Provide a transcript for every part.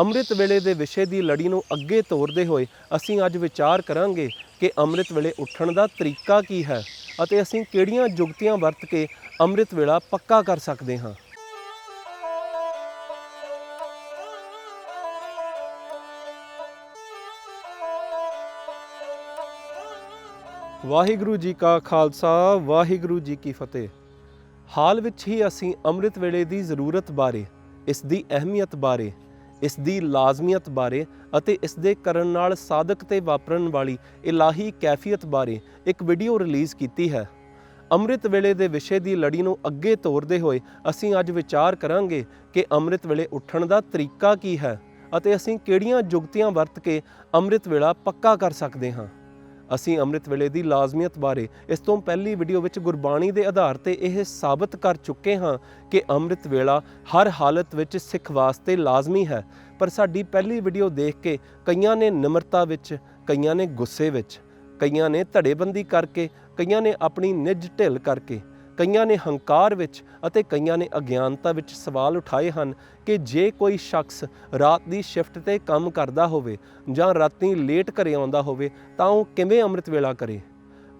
ਅੰਮ੍ਰਿਤ ਵੇਲੇ ਦੇ ਵਿਸ਼ੇ ਦੀ ਲੜੀ ਨੂੰ ਅੱਗੇ ਤੋਰਦੇ ਹੋਏ ਅਸੀਂ ਅੱਜ ਵਿਚਾਰ ਕਰਾਂਗੇ ਕਿ ਅੰਮ੍ਰਿਤ ਵੇਲੇ ਉੱਠਣ ਦਾ ਤਰੀਕਾ ਕੀ ਹੈ ਅਤੇ ਅਸੀਂ ਕਿਹੜੀਆਂ ਜੁਗਤੀਆਂ ਵਰਤ ਕੇ ਅੰਮ੍ਰਿਤ ਵੇਲਾ ਪੱਕਾ ਕਰ ਸਕਦੇ ਹਾਂ। ਵਾਹਿਗੁਰੂ ਜੀ ਕਾ ਖਾਲਸਾ, ਵਾਹਿਗੁਰੂ ਜੀ ਕੀ ਫਤਿਹ। ਹਾਲ ਵਿੱਚ ਹੀ ਅਸੀਂ ਅੰਮ੍ਰਿਤ ਵੇਲੇ ਦੀ ਜ਼ਰੂਰਤ ਬਾਰੇ, ਇਸ ਦੀ ਅਹਿਮੀਅਤ ਬਾਰੇ ਇਸ ਦੀ ਲਾਜ਼ਮੀਅਤ ਬਾਰੇ ਅਤੇ ਇਸ ਦੇ ਕਰਨ ਨਾਲ ਸਾਧਕ ਤੇ ਵਾਪਰਨ ਵਾਲੀ ਇਲਾਹੀ ਕੈਫੀਅਤ ਬਾਰੇ ਇੱਕ ਵੀਡੀਓ ਰਿਲੀਜ਼ ਕੀਤੀ ਹੈ। ਅੰਮ੍ਰਿਤ ਵੇਲੇ ਦੇ ਵਿਸ਼ੇ ਦੀ ਲੜੀ ਨੂੰ ਅੱਗੇ ਤੋਰਦੇ ਹੋਏ ਅਸੀਂ ਅੱਜ ਵਿਚਾਰ ਕਰਾਂਗੇ ਕਿ ਅੰਮ੍ਰਿਤ ਵੇਲੇ ਉੱਠਣ ਦਾ ਤਰੀਕਾ ਕੀ ਹੈ ਅਤੇ ਅਸੀਂ ਕਿਹੜੀਆਂ ਜੁਗਤੀਆਂ ਵਰਤ ਕੇ ਅੰਮ੍ਰਿਤ ਵੇਲਾ ਪੱਕਾ ਕਰ ਸਕਦੇ ਹਾਂ। ਅਸੀਂ ਅੰਮ੍ਰਿਤ ਵੇਲੇ ਦੀ ਲਾਜ਼ਮੀਅਤ ਬਾਰੇ ਇਸ ਤੋਂ ਪਹਿਲੀ ਵੀਡੀਓ ਵਿੱਚ ਗੁਰਬਾਣੀ ਦੇ ਆਧਾਰ ਤੇ ਇਹ ਸਾਬਤ ਕਰ ਚੁੱਕੇ ਹਾਂ ਕਿ ਅੰਮ੍ਰਿਤ ਵੇਲਾ ਹਰ ਹਾਲਤ ਵਿੱਚ ਸਿੱਖ ਵਾਸਤੇ ਲਾਜ਼ਮੀ ਹੈ। ਪਰ ਸਾਡੀ ਪਹਿਲੀ ਵੀਡੀਓ ਦੇਖ ਕੇ ਕਈਆਂ ਨੇ ਨਿਮਰਤਾ ਵਿੱਚ, ਕਈਆਂ ਨੇ ਗੁੱਸੇ ਵਿੱਚ, ਕਈਆਂ ਨੇ ਧੜੇਬੰਦੀ ਕਰਕੇ, ਕਈਆਂ ਨੇ ਆਪਣੀ ਨਿੱਜ ਢਿੱਲ ਕਰਕੇ। ਕਈਆਂ ਨੇ ਹੰਕਾਰ ਵਿੱਚ ਅਤੇ ਕਈਆਂ ਨੇ ਅਗਿਆਨਤਾ ਵਿੱਚ ਸਵਾਲ ਉਠਾਏ ਹਨ ਕਿ ਜੇ ਕੋਈ ਸ਼ਖਸ ਰਾਤ ਦੀ ਸ਼ਿਫਟ ਤੇ ਕੰਮ ਕਰਦਾ ਹੋਵੇ ਜਾਂ ਰਾਤੀ ਲੇਟ ਘਰੇ ਆਉਂਦਾ ਹੋਵੇ ਤਾਂ ਉਹ ਕਿਵੇਂ ਅੰਮ੍ਰਿਤ ਵੇਲਾ ਕਰੇ?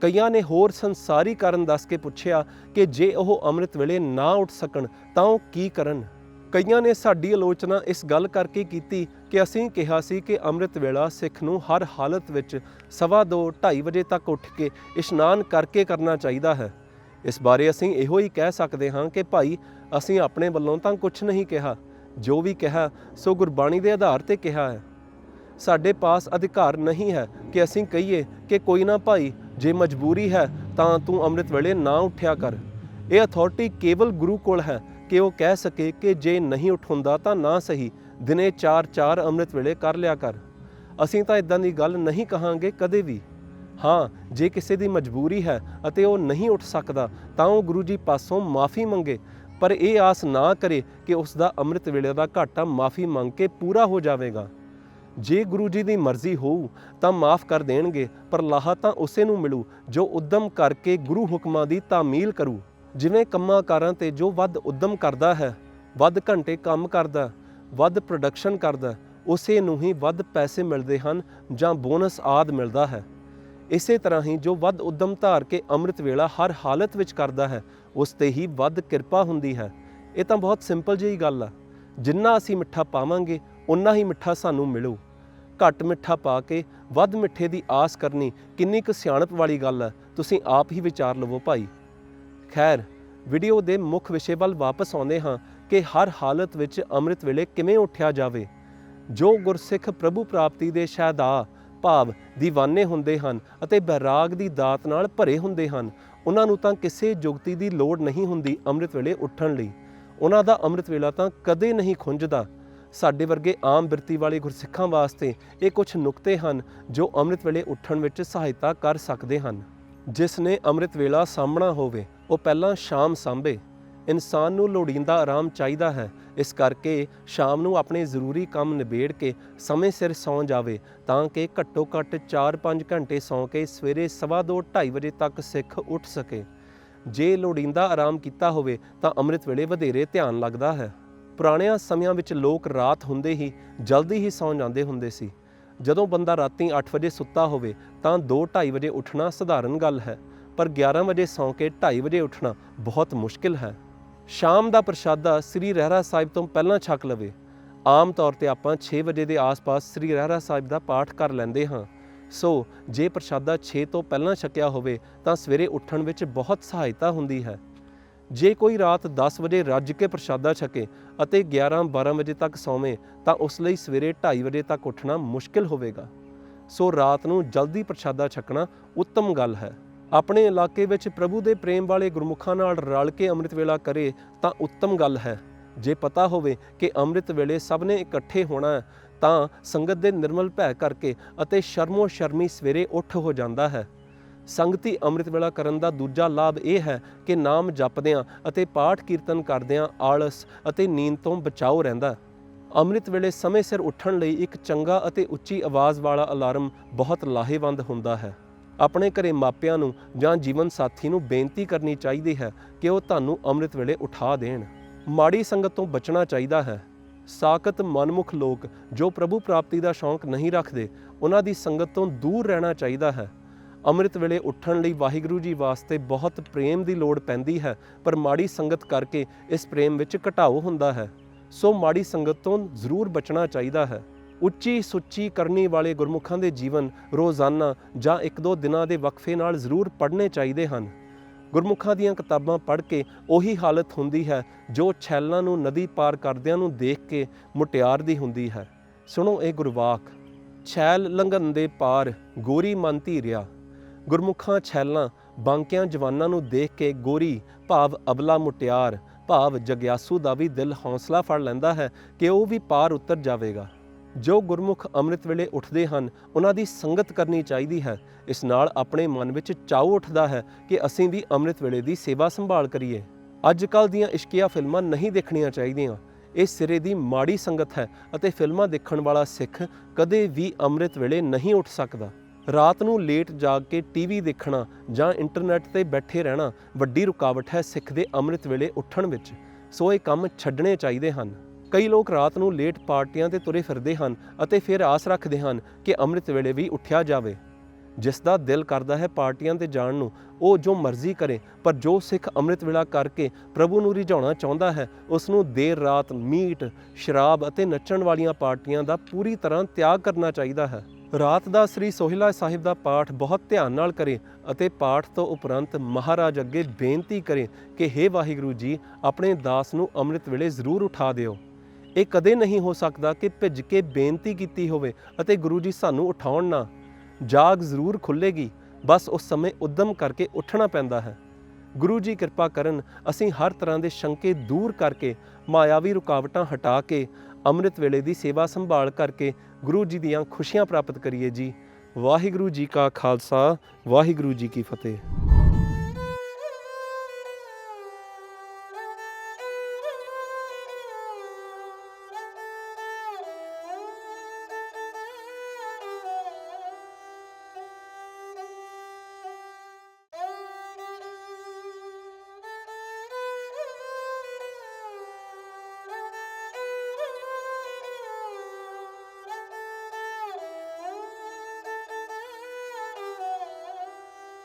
ਕਈਆਂ ਨੇ ਹੋਰ ਸੰਸਾਰੀ ਕਾਰਨ ਦੱਸ ਕੇ ਪੁੱਛਿਆ ਕਿ ਜੇ ਉਹ ਅੰਮ੍ਰਿਤ ਵੇਲੇ ਨਾ ਉੱਠ ਸਕਣ ਤਾਂ ਉਹ ਕੀ ਕਰਨ? ਕਈਆਂ ਨੇ ਸਾਡੀ ਆਲੋਚਨਾ ਇਸ ਗੱਲ ਕਰਕੇ ਕੀਤੀ ਕਿ ਅਸੀਂ ਕਿਹਾ ਸੀ ਕਿ ਅੰਮ੍ਰਿਤ ਵੇਲਾ ਸਿੱਖ ਨੂੰ ਹਰ ਹਾਲਤ ਵਿੱਚ ਸਵਾ ਦੋ 2:30 ਵਜੇ ਤੱਕ ਉੱਠ ਕੇ ਇਸ਼ਨਾਨ ਕਰਕੇ ਕਰਨਾ ਚਾਹੀਦਾ ਹੈ। ਇਸ ਬਾਰੇ ਅਸੀਂ ਇਹੋ ਹੀ ਕਹਿ ਸਕਦੇ ਹਾਂ ਕਿ ਭਾਈ, ਅਸੀਂ ਆਪਣੇ ਵੱਲੋਂ ਤਾਂ ਕੁਝ ਨਹੀਂ ਕਿਹਾ। ਜੋ ਵੀ ਕਿਹਾ, ਸੋ ਗੁਰਬਾਣੀ ਦੇ ਆਧਾਰ ਤੇ ਕਿਹਾ ਹੈ। ਸਾਡੇ ਪਾਸ ਅਧਿਕਾਰ ਨਹੀਂ ਹੈ ਕਿ ਅਸੀਂ ਕਹੀਏ ਕਿ ਕੋਈ ਨਾ ਭਾਈ, ਜੇ ਮਜਬੂਰੀ ਹੈ ਤਾਂ ਤੂੰ ਅੰਮ੍ਰਿਤ ਵੇਲੇ ਨਾ ਉੱਠਿਆ ਕਰ। ਇਹ ਅਥਾਰਟੀ ਕੇਵਲ ਗੁਰੂ ਕੋਲ ਹੈ ਕਿ ਉਹ ਕਹਿ ਸਕੇ ਕਿ ਜੇ ਨਹੀਂ ਉਠਾਉਂਦਾ ਤਾਂ ਨਾ ਸਹੀ, ਦਿਨੇ 4-4 ਅੰਮ੍ਰਿਤ ਵੇਲੇ ਕਰ ਲਿਆ ਕਰ। ਅਸੀਂ ਤਾਂ ਇਦਾਂ ਦੀ ਗੱਲ ਨਹੀਂ ਕਹਾਂਗੇ ਕਦੇ ਵੀ। ਹਾਂ, ਜੇ ਕਿਸੇ ਦੀ ਮਜਬੂਰੀ ਹੈ ਅਤੇ ਉਹ ਨਹੀਂ ਉੱਠ ਸਕਦਾ, ਤਾਂ ਉਹ ਗੁਰੂ ਜੀ ਪਾਸੋਂ ਮਾਫੀ ਮੰਗੇ। ਪਰ ਇਹ ਆਸ ਨਾ ਕਰੇ ਕਿ ਉਸ ਦਾ ਅੰਮ੍ਰਿਤ ਵੇਲੇ ਦਾ ਘਾਟਾ ਮਾਫੀ ਮੰਗ ਕੇ ਪੂਰਾ ਹੋ ਜਾਵੇਗਾ। ਜੇ ਗੁਰੂ ਜੀ ਦੀ ਮਰਜ਼ੀ ਹੋਊ, ਤਾਂ ਮਾਫ ਕਰ ਦੇਣਗੇ, ਪਰ ਲਾਹਾ ਤਾਂ ਉਸੇ ਨੂੰ ਮਿਲੂ, ਜੋ ਉਦਮ ਕਰਕੇ ਗੁਰੂ ਹੁਕਮਾਂ ਦੀ ਤਾਮੀਲ ਕਰੂ। ਜਿਵੇਂ ਕੰਮਾਂ ਕਾਰਾਂ ਤੇ ਜੋ ਵੱਧ ਉਦਮ ਕਰਦਾ ਹੈ, ਵੱਧ ਘੰਟੇ ਕੰਮ ਕਰਦਾ, ਵੱਧ ਪ੍ਰੋਡਕਸ਼ਨ ਕਰਦਾ, ਉਸੇ ਨੂੰ ਹੀ ਵੱਧ ਪੈਸੇ ਮਿਲਦੇ ਹਨ ਜਾਂ ਬੋਨਸ ਆਦ ਮਿਲਦਾ ਹੈ। ਇਸੇ ਤਰ੍ਹਾਂ ਹੀ ਜੋ ਵੱਧ ਉਦਮ ਧਾਰ ਕੇ ਅੰਮ੍ਰਿਤ ਵੇਲਾ ਹਰ ਹਾਲਤ ਵਿੱਚ ਕਰਦਾ ਹੈ, ਉਸ ਤੇ ਹੀ ਵੱਧ ਕਿਰਪਾ ਹੁੰਦੀ ਹੈ। ਇਹ ਤਾਂ ਬਹੁਤ ਸਿੰਪਲ ਜਿਹੀ ਗੱਲ ਆ। ਜਿੰਨਾ ਅਸੀਂ ਮਿੱਠਾ ਪਾਵਾਂਗੇ ਉਨਾ ਹੀ ਮਿੱਠਾ ਸਾਨੂੰ ਮਿਲੂ। ਘੱਟ ਮਿੱਠਾ ਪਾ ਕੇ ਵੱਧ ਮਿੱਠੇ ਦੀ ਆਸ ਕਰਨੀ ਕਿੰਨੀ ਕੁ ਸਿਆਣਪ ਵਾਲੀ ਗੱਲ ਹੈ ਤੁਸੀਂ ਆਪ ਹੀ ਵਿਚਾਰ ਲਵੋ ਭਾਈ। ਖੈਰ, ਵੀਡੀਓ ਦੇ ਮੁੱਖ ਵਿਸ਼ੇ ਵੱਲ ਵਾਪਸ ਆਉਂਦੇ ਹਾਂ ਕਿ ਹਰ ਹਾਲਤ ਵਿੱਚ ਅੰਮ੍ਰਿਤ ਵੇਲੇ ਕਿਵੇਂ ਉੱਠਿਆ ਜਾਵੇ। ਜੋ ਗੁਰਸਿੱਖ ਪ੍ਰਭੂ ਪ੍ਰਾਪਤੀ ਦੇ ਸ਼ਾਹਦਾ ਭਾਵ ਦੀਵਾਨੇ ਹੁੰਦੇ ਹਨ ਅਤੇ ਬੈਰਾਗ ਦੀ ਦਾਤ ਨਾਲ ਭਰੇ ਹੁੰਦੇ ਹਨ। ਉਹਨਾਂ ਨੂੰ ਤਾਂ ਕਿਸੇ ਜੁਗਤੀ ਦੀ ਲੋੜ ਨਹੀਂ ਹੁੰਦੀ ਅੰਮ੍ਰਿਤ ਵੇਲੇ ਉੱਠਣ ਲਈ। ਉਹਨਾਂ ਦਾ ਅੰਮ੍ਰਿਤ ਵੇਲਾ ਤਾਂ ਕਦੇ ਨਹੀਂ ਖੁੰਝਦਾ। ਸਾਡੇ ਵਰਗੇ ਆਮ ਬਿਰਤੀ ਵਾਲੇ ਗੁਰਸਿੱਖਾਂ ਵਾਸਤੇ ਇਹ ਕੁਝ ਨੁਕਤੇ ਹਨ ਜੋ ਅੰਮ੍ਰਿਤ ਵੇਲੇ ਉੱਠਣ ਵਿੱਚ ਸਹਾਇਤਾ ਕਰ ਸਕਦੇ ਹਨ। ਜਿਸ ਨੇ ਅੰਮ੍ਰਿਤ ਵੇਲਾ ਸਾਹਮਣਾ ਹੋਵੇ, ਉਹ ਪਹਿਲਾਂ ਸ਼ਾਮ ਸਾਂਭੇ। ਇਨਸਾਨ ਨੂੰ ਲੋੜੀਂਦਾ ਆਰਾਮ ਚਾਹੀਦਾ ਹੈ। ਇਸ ਕਰਕੇ ਸ਼ਾਮ ਨੂੰ ਆਪਣੇ ਜ਼ਰੂਰੀ ਕੰਮ ਨਿਬੇੜ ਕੇ ਸਮੇਂ ਸਿਰ ਸੌਂ ਜਾਵੇ ਤਾਂ ਕਿ ਘੱਟੋ ਘੱਟ 4-5 ਘੰਟੇ ਸੌਂ ਕੇ ਸਵੇਰੇ ਸਵਾ ਦੋ 2:30 ਵਜੇ ਤੱਕ ਸਿੱਖ ਉੱਠ ਸਕੇ। ਜੇ ਲੋੜੀਂਦਾ ਆਰਾਮ ਕੀਤਾ ਹੋਵੇ ਤਾਂ ਅੰਮ੍ਰਿਤ ਵੇਲੇ ਵਧੇਰੇ ਧਿਆਨ ਲੱਗਦਾ ਹੈ। ਪੁਰਾਣਿਆਂ ਸਮਿਆਂ ਵਿੱਚ ਲੋਕ ਰਾਤ ਹੁੰਦੇ ਹੀ ਜਲਦੀ ਹੀ ਸੌਂ ਜਾਂਦੇ ਹੁੰਦੇ ਸੀ। ਜਦੋਂ ਬੰਦਾ ਰਾਤੀ 8 ਵਜੇ ਸੁੱਤਾ ਹੋਵੇ ਤਾਂ 2-2:30 ਵਜੇ ਉੱਠਣਾ ਸਧਾਰਨ ਗੱਲ ਹੈ। ਪਰ 11 ਵਜੇ ਸੌਂ ਕੇ 2:30 ਵਜੇ ਉੱਠਣਾ ਬਹੁਤ ਮੁਸ਼ਕਿਲ ਹੈ। ਸ਼ਾਮ ਦਾ ਪ੍ਰਸ਼ਾਦਾ ਸ੍ਰੀ ਰਹਿਰਾ ਸਾਹਿਬ ਤੋਂ ਪਹਿਲਾਂ ਛਕ ਲਵੇ। ਆਮ ਤੌਰ ਤੇ ਆਪਾਂ 6 ਵਜੇ ਦੇ ਆਸ-ਪਾਸ ਸ੍ਰੀ ਰਹਿਰਾ ਸਾਹਿਬ ਦਾ ਪਾਠ ਕਰ ਲੈਂਦੇ ਹਾਂ। ਸੋ, ਜੇ ਪ੍ਰਸ਼ਾਦਾ 6 ਤੋਂ ਪਹਿਲਾਂ ਛਕਿਆ ਹੋਵੇ, ਤਾਂ ਸਵੇਰੇ ਉੱਠਣ ਵਿੱਚ ਬਹੁਤ ਸਹਾਇਤਾ ਹੁੰਦੀ ਹੈ। ਜੇ ਕੋਈ ਰਾਤ 10 ਵਜੇ ਰੱਜ ਕੇ ਪ੍ਰਸ਼ਾਦਾ ਛਕੇ ਅਤੇ 11-12 ਵਜੇ ਤੱਕ ਸੌਵੇਂ, ਤਾਂ ਉਸ ਲਈ ਸਵੇਰੇ 2:30 ਵਜੇ ਤੱਕ ਉੱਠਣਾ ਮੁਸ਼ਕਿਲ ਹੋਵੇਗਾ। ਸੋ ਰਾਤ ਨੂੰ ਜਲਦੀ ਪ੍ਰਸ਼ਾਦਾ ਛਕਣਾ ਉੱਤਮ ਗੱਲ ਹੈ। ਆਪਣੇ ਇਲਾਕੇ ਵਿੱਚ ਪ੍ਰਭੂ ਦੇ ਪ੍ਰੇਮ ਵਾਲੇ ਗੁਰਮੁਖਾਂ ਨਾਲ ਰਲ ਕੇ ਅੰਮ੍ਰਿਤ ਵੇਲਾ ਕਰੇ ਤਾਂ ਉੱਤਮ ਗੱਲ ਹੈ। ਜੇ ਪਤਾ ਹੋਵੇ ਕਿ ਅੰਮ੍ਰਿਤ ਵੇਲੇ ਸਭ ਨੇ ਇਕੱਠੇ ਹੋਣਾ ਹੈ, ਤਾਂ ਸੰਗਤ ਦੇ ਨਿਰਮਲ ਭੈ ਕਰਕੇ ਅਤੇ ਸ਼ਰਮੋ ਸ਼ਰਮੀ ਸਵੇਰੇ ਉੱਠ ਹੋ ਜਾਂਦਾ ਹੈ। ਸੰਗਤੀ ਅੰਮ੍ਰਿਤ ਵੇਲਾ ਕਰਨ ਦਾ ਦੂਜਾ ਲਾਭ ਇਹ ਹੈ ਕਿ ਨਾਮ ਜਪਦਿਆਂ ਅਤੇ ਪਾਠ ਕੀਰਤਨ ਕਰਦਿਆਂ ਆਲਸ ਅਤੇ ਨੀਂਦ ਤੋਂ ਬਚਾਓ ਰਹਿੰਦਾ ਅੰਮ੍ਰਿਤ ਵੇਲੇ ਸਮੇਂ ਸਿਰ ਉੱਠਣ ਲਈ ਇੱਕ ਚੰਗਾ ਅਤੇ ਉੱਚੀ ਆਵਾਜ਼ ਵਾਲਾ ਅਲਾਰਮ ਬਹੁਤ ਲਾਹੇਵੰਦ ਹੁੰਦਾ ਹੈ। ਆਪਣੇ ਘਰੇ ਮਾਪਿਆਂ ਨੂੰ ਜਾਂ ਜੀਵਨ ਸਾਥੀ ਨੂੰ ਬੇਨਤੀ ਕਰਨੀ ਚਾਹੀਦੀ ਹੈ ਕਿ ਉਹ ਤੁਹਾਨੂੰ ਅੰਮ੍ਰਿਤ ਵੇਲੇ ਉਠਾ ਦੇਣ। ਮਾੜੀ ਸੰਗਤ ਤੋਂ ਬਚਣਾ ਚਾਹੀਦਾ ਹੈ। ਸਾਖਤ ਮਨਮੁਖ ਲੋਕ ਜੋ ਪ੍ਰਭੂ ਪ੍ਰਾਪਤੀ ਦਾ ਸ਼ੌਂਕ ਨਹੀਂ ਰੱਖਦੇ, ਉਹਨਾਂ ਦੀ ਸੰਗਤ ਤੋਂ ਦੂਰ ਰਹਿਣਾ ਚਾਹੀਦਾ ਹੈ। ਅੰਮ੍ਰਿਤ ਵੇਲੇ ਉੱਠਣ ਲਈ ਵਾਹਿਗੁਰੂ ਜੀ ਵਾਸਤੇ ਬਹੁਤ ਪ੍ਰੇਮ ਦੀ ਲੋੜ ਪੈਂਦੀ ਹੈ, ਪਰ ਮਾੜੀ ਸੰਗਤ ਕਰਕੇ ਇਸ ਪ੍ਰੇਮ ਵਿੱਚ ਘਟਾਓ ਹੁੰਦਾ ਹੈ। ਸੋ ਮਾੜੀ ਸੰਗਤ ਤੋਂ ਜ਼ਰੂਰ ਬਚਣਾ ਚਾਹੀਦਾ ਹੈ। ਉੱਚੀ ਸੁੱਚੀ ਕਰਨੀ ਵਾਲੇ ਗੁਰਮੁਖਾਂ ਦੇ ਜੀਵਨ ਰੋਜ਼ਾਨਾ ਜਾਂ ਇੱਕ ਦੋ ਦਿਨਾਂ ਦੇ ਵਕਫੇ ਨਾਲ ਜ਼ਰੂਰ ਪੜ੍ਹਨੇ ਚਾਹੀਦੇ ਹਨ। ਗੁਰਮੁਖਾਂ ਦੀਆਂ ਕਿਤਾਬਾਂ ਪੜ੍ਹ ਕੇ ਉਹੀ ਹਾਲਤ ਹੁੰਦੀ ਹੈ ਜੋ ਛੈਲਾਂ ਨੂੰ ਨਦੀ ਪਾਰ ਕਰਦਿਆਂ ਨੂੰ ਦੇਖ ਕੇ ਮੁਟਿਆਰ ਦੀ ਹੁੰਦੀ ਹੈ। ਸੁਣੋ ਇਹ ਗੁਰਵਾਕ, ਛੈਲ ਲੰਘਣ ਦੇ ਪਾਰ ਗੋਰੀ ਮਨ ਧੀਰਿਆ। ਗੁਰਮੁਖਾਂ ਛੈਲਾਂ ਬਾਂਕਿਆਂ ਜਵਾਨਾਂ ਨੂੰ ਦੇਖ ਕੇ ਗੋਰੀ, ਭਾਵ ਅਬਲਾ ਮੁਟਿਆਰ, ਭਾਵ ਜਗਿਆਸੂ ਦਾ ਵੀ ਦਿਲ ਹੌਸਲਾ ਫੜ ਲੈਂਦਾ ਹੈ ਕਿ ਉਹ ਵੀ ਪਾਰ ਉਤਰ ਜਾਵੇਗਾ। ਜੋ ਗੁਰਮੁਖ ਅੰਮ੍ਰਿਤ ਵੇਲੇ ਉੱਠਦੇ ਹਨ, ਉਹਨਾਂ ਦੀ ਸੰਗਤ ਕਰਨੀ ਚਾਹੀਦੀ ਹੈ। ਇਸ ਨਾਲ ਆਪਣੇ ਮਨ ਵਿੱਚ ਚਾਉ ਉੱਠਦਾ ਹੈ ਕਿ ਅਸੀਂ ਵੀ ਅੰਮ੍ਰਿਤ ਵੇਲੇ ਦੀ ਸੇਵਾ ਸੰਭਾਲ ਕਰੀਏ। ਅੱਜ ਕੱਲ ਦੀਆਂ ਇਸ਼ਕੀਆ ਫਿਲਮਾਂ ਨਹੀਂ ਦੇਖਣੀਆਂ ਚਾਹੀਦੀਆਂ। ਇਹ ਸਿਰੇ ਦੀ ਮਾੜੀ ਸੰਗਤ ਹੈ ਅਤੇ ਫਿਲਮਾਂ ਦੇਖਣ ਵਾਲਾ ਸਿੱਖ ਕਦੇ ਵੀ ਅੰਮ੍ਰਿਤ ਵੇਲੇ ਨਹੀਂ ਉੱਠ ਸਕਦਾ। ਰਾਤ ਨੂੰ ਲੇਟ ਜਾਗ ਕੇ ਟੀਵੀ ਦੇਖਣਾ ਜਾਂ ਇੰਟਰਨੈਟ ਤੇ ਬੈਠੇ ਰਹਿਣਾ ਵੱਡੀ ਰੁਕਾਵਟ ਹੈ ਸਿੱਖ ਦੇ ਅੰਮ੍ਰਿਤ ਵੇਲੇ ਉੱਠਣ ਵਿੱਚ। ਸੋ ਇਹ ਕੰਮ ਛੱਡਣੇ ਚਾਹੀਦੇ ਹਨ। ਕਈ ਲੋਕ ਰਾਤ ਨੂੰ ਲੇਟ ਪਾਰਟੀਆਂ ਤੇ ਤੁਰੇ ਫਿਰਦੇ ਹਨ ਅਤੇ ਫਿਰ ਆਸ ਰੱਖਦੇ ਹਨ ਕਿ ਅੰਮ੍ਰਿਤ ਵੇਲੇ ਵੀ ਉੱਠਿਆ ਜਾਵੇ। ਜਿਸ ਦਾ ਦਿਲ ਕਰਦਾ ਹੈ ਪਾਰਟੀਆਂ ਤੇ ਜਾਣ ਨੂੰ, ਉਹ ਜੋ ਮਰਜ਼ੀ ਕਰੇ, ਪਰ ਜੋ ਸਿੱਖ ਅੰਮ੍ਰਿਤ ਵੇਲਾ ਕਰਕੇ ਪ੍ਰਭੂ ਨੂੰ ਰਿਝਾਉਣਾ ਚਾਹੁੰਦਾ ਹੈ, ਉਸ ਨੂੰ ਦੇਰ ਰਾਤ ਮੀਟ, ਸ਼ਰਾਬ ਅਤੇ ਨੱਚਣ ਵਾਲੀਆਂ ਪਾਰਟੀਆਂ ਦਾ ਪੂਰੀ ਤਰ੍ਹਾਂ ਤਿਆਗ ਕਰਨਾ ਚਾਹੀਦਾ ਹੈ। ਰਾਤ ਦਾ ਸ੍ਰੀ ਸੋਹਿਲਾ ਸਾਹਿਬ ਦਾ ਪਾਠ ਬਹੁਤ ਧਿਆਨ ਨਾਲ ਕਰੇ ਅਤੇ ਪਾਠ ਤੋਂ ਉਪਰੰਤ ਮਹਾਰਾਜ ਅੱਗੇ ਬੇਨਤੀ ਕਰੇ ਕਿ हे ਵਾਹਿਗੁਰੂ ਜੀ, ਆਪਣੇ ਦਾਸ ਨੂੰ ਅੰਮ੍ਰਿਤ ਵੇਲੇ ਜ਼ਰੂਰ ਉਠਾ ਦਿਓ। ਇਹ ਕਦੇ ਨਹੀਂ ਹੋ ਸਕਦਾ ਕਿ ਭਿੱਜ ਕੇ ਬੇਨਤੀ ਕੀਤੀ ਹੋਵੇ ਅਤੇ ਗੁਰੂ ਜੀ ਸਾਨੂੰ ਉਠਾਉਣ ਨਾ। ਜਾਗ ਜ਼ਰੂਰ ਖੁੱਲੇਗੀ ਬਸ ਉਸ ਸਮੇਂ ਉਦਮ ਕਰਕੇ ਉੱਠਣਾ ਪੈਂਦਾ ਹੈ। ਗੁਰੂ ਜੀ ਕਿਰਪਾ ਕਰਨ, ਅਸੀਂ ਹਰ ਤਰ੍ਹਾਂ ਦੇ ਸ਼ੰਕੇ ਦੂਰ ਕਰਕੇ, ਮਾਇਆਵੀ ਰੁਕਾਵਟਾਂ ਹਟਾ ਕੇ, ਅੰਮ੍ਰਿਤ ਵੇਲੇ ਦੀ ਸੇਵਾ ਸੰਭਾਲ ਕਰਕੇ ਗੁਰੂ ਜੀ ਦੀਆਂ ਖੁਸ਼ੀਆਂ ਪ੍ਰਾਪਤ ਕਰੀਏ ਜੀ। ਵਾਹਿਗੁਰੂ ਜੀ ਕਾ ਖਾਲਸਾ, ਵਾਹਿਗੁਰੂ ਜੀ ਕੀ ਫਤਿਹ।